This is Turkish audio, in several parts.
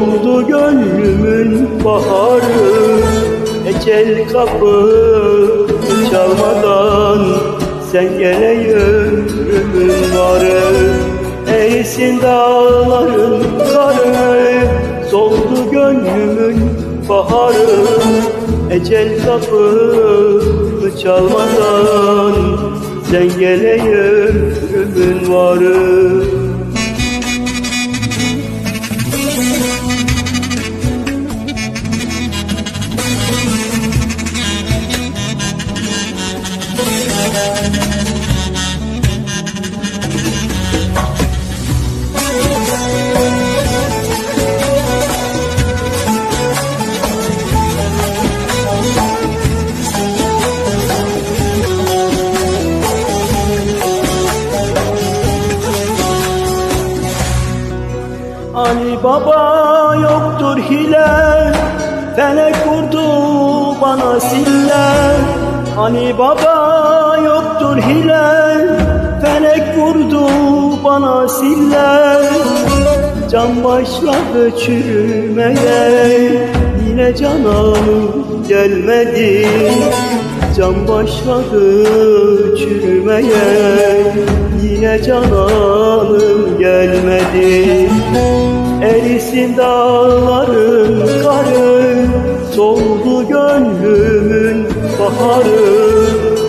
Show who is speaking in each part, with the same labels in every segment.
Speaker 1: Soldu gönlümün baharı Ecel kapı çalmadan Sen gele ömrümün varı Erisin dağların karı Soldu gönlümün baharı. Ecel kapı çalmadan Sen gele ömrümün varı Baba yoktur hile. Felek vurdu bana sille. Ali Baba yoktur hile. Felek vurdu bana sille. Can başladı çürümeye Yine canım gelmedi. Can başladı çürümeye Yine cananım gelmedi Erisin dağların karı Soldu gönlümün baharı.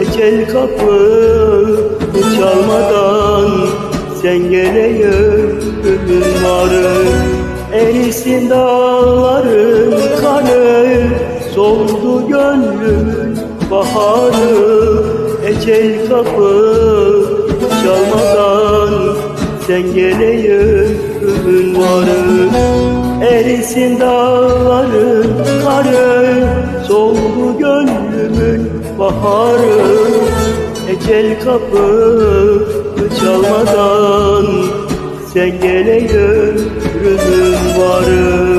Speaker 1: Ecel kapı çalmadan Sen gele ömrümün varı Erisin dağların karı Soldu gönlümün baharı. Ecel kapı çalmadan Sen gele ömrümün varı Erisin dağların karı Soldu gönlümün baharı. Ecel kapı çalmadan Sen gele ömrümün varı